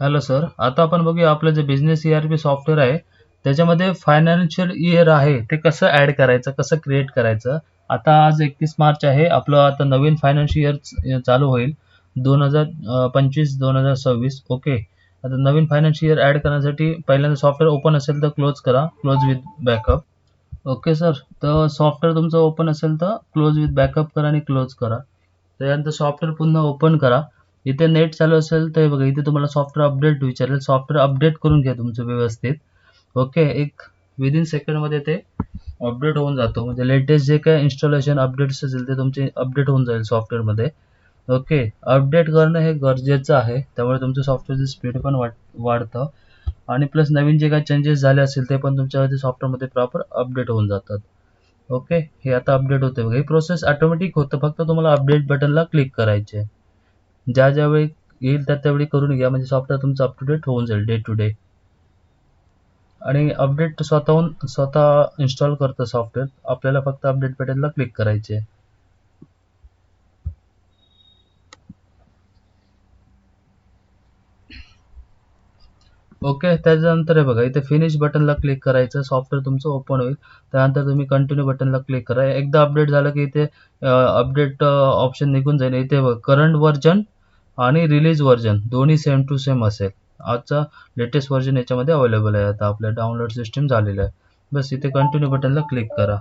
Hello sir आता आपण बघूया आपलं जे business E R P software आहे त्याच्यामध्ये फायनान्शियल इयर आहे ते कसं ॲड करायचं कसं क्रिएट करायचं? आता आज एकतीस मार्च आहे आपलं आता नवीन फायनान्शियल इयर चालू होईल दोन हजार पंचवीस दोन हजार सव्वीस ओके आता नवीन फायनान्शियल इयर ॲड करण्यासाठी पहिल्यांदा सॉफ्टवेअर ओपन असेल तर क्लोज करा close with backup okay sir तर सॉफ्टवेअर तुमचं ओपन असेल तर क्लोज विथ बॅकअप करा आणि क्लोज करा. त्यानंतर सॉफ्टवेअर पुन्हा ओपन करा. इथे नेट चालू असेल तर बघा इथे तुम्हाला सॉफ्टवेअर अपडेट विचारेल. सॉफ्टवेअर अपडेट करून घ्या तुमचं व्यवस्थित. ओके एक विदिन सेकंडमध्ये ते अपडेट होऊन जातो. म्हणजे लेटेस्ट जे काय इन्स्टॉलेशन अपडेट्स असेल ते तुमचे अपडेट होऊन जाईल सॉफ्टवेअरमध्ये ओके अपडेट करणं हे गरजेचं आहे. त्यामुळे तुमचं सॉफ्टवेअरचं स्पीड पण वाढतं. आणि प्लस नवीन जे काही चेंजेस झाले असेल ते पण तुमच्या सॉफ्टवेअरमध्ये प्रॉपर अपडेट होऊन जातात. ओके हे आता अपडेट होते बघा. ही प्रोसेस ऑटोमॅटिक होतं. फक्त तुम्हाला अपडेट बटनला क्लिक करायचे ज्या ज्यावेळी येईल त्या त्यावेळी करून घ्या. म्हणजे सॉफ्टवेअर तुमचं अप टू डेट होऊन जाईल डे टू डे आणि अपडेट स्वतःहून स्वतः इन्स्टॉल करतं सॉफ्टवेअर आपल्याला फक्त अपडेट बटनला क्लिक करायचे ओके त्याच्यानंतर हे बघा इथे फिनिश बटनला क्लिक करायचं सॉफ्टवेअर तुमचं ओपन होईल. त्यानंतर तुम्ही कंटिन्यू बटनला क्लिक करा. एकदा अपडेट झालं की इथे अपडेट ऑप्शन निघून जाईल. इथे करंट व्हर्जन आणि रिलीज व्हर्जन दोन्ही सेम टू सेम असेल. आजचा लेटेस्ट व्हर्जन याच्यामध्ये अवेलेबल आहे. आता आपल्या डाउनलोड सिस्टीम झालेलं आहे. बस इथे कंटिन्यू बटनला क्लिक करा.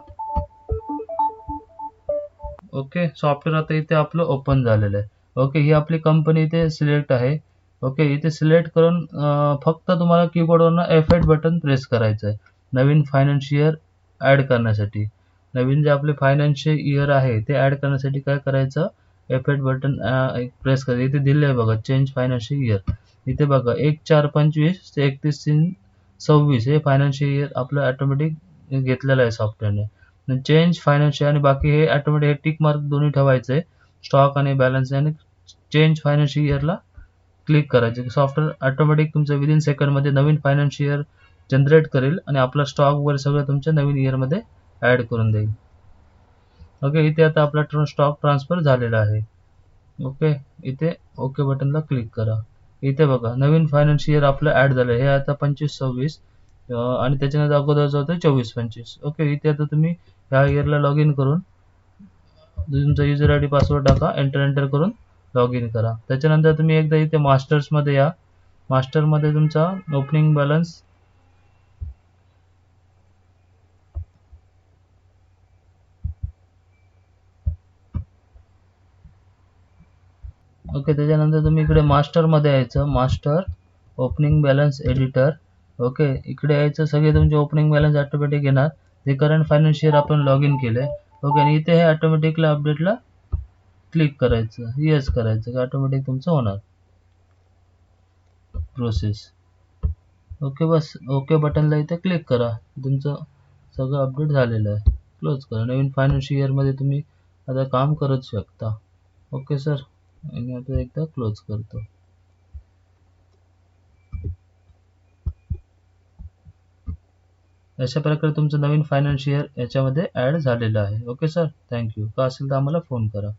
ओके सॉफ्टवेअर आता इथे आपलं ओपन झालेलं आहे. ओके ही आपली कंपनी इथे सिलेक्ट आहे. ओके इथे सिलेक्ट करून फक्त तुम्हाला कीबोर्डवरनं एफ एट बटन प्रेस करायचं आहे नवीन फायनान्शियर ॲड करण्यासाठी. नवीन जे आपले फायनान्शियल इयर आहे ते ॲड करण्यासाठी काय करायचं? एफ एट बटन प्रेस करायचं. इथे दिले आहे बघा चेंज फायनान्शियल इयर इथे बघा एक चार पंचवीस ते एकतीस तीन सव्वीस हे फायनान्शियल इयर आपलं ऑटोमॅटिक घेतलेलं आहे सॉफ्टवेअरने चेंज फायनान्शियल आणि बाकी हे ऑटोमॅटिक हे टिक मार्क दोन्ही ठेवायचं आहे स्टॉक आणि बॅलन्स आणि चेंज फायनान्शियल इयरला क्लिक करायचे सॉफ्टवेअर ऑटोमॅटिक तुमचं विदिन सेकंडमध्ये नवीन फायनान्शियल इयर जनरेट करेल आणि आपला स्टॉक वगैरे सगळं तुमच्या नवीन इयरमध्ये ॲड करून देईल. ओके इथे आता आपला स्टॉक ट्रान्सफर झालेला आहे. ओके इथे ओके बटनला क्लिक करा. इथे बघा नवीन फायनान्शियल इयर आपलं ॲड झालं. हे आता पंचवीस सव्वीस आणि त्याच्यानंतर अगोदरचं होतं चोवीस पंचवीस. ओके इथे आता तुम्ही ह्या इयरला लॉग इन करून तुमचा युजर आय डी पासवर्ड टाका एंटर एंटर करून लॉग इन करा. त्याच्यानंतर तुम्ही एकदा इथे मास्टर्समध्ये या. मास्टरमध्ये तुमचा ओपनिंग बॅलन्स ओके त्याच्यानंतर तुम्ही इकडे मास्टरमध्ये यायचं. Master opening balance editor okay इकडे यायचं. सगळे तुमचे ओपनिंग बॅलन्स ऑटोमॅटिक येणार. जे करंट फायनान्शियल आपण लॉग इन केलं आहे ओके आणि इथे हे ऑटोमॅटिकला अपडेटला क्लिक करायचं येस करायचं की ऑटोमॅटिक तुमचं होणार. प्रोसेस ओके बस. ओके बटनला इथे क्लिक करा. तुमचं सगळं अपडेट झालेलं आहे. क्लोज करा. नवीन फायनान्शियल इयरमध्ये तुम्ही आता काम करत शकता. ओके सर आणि आता एकदा क्लोज करतो. अशा प्रकारे तुमचं नवीन फायनान्शियल याच्यामध्ये ॲड झालेलं आहे. ओके सर थँक्यू का असेल तर आम्हाला फोन करा.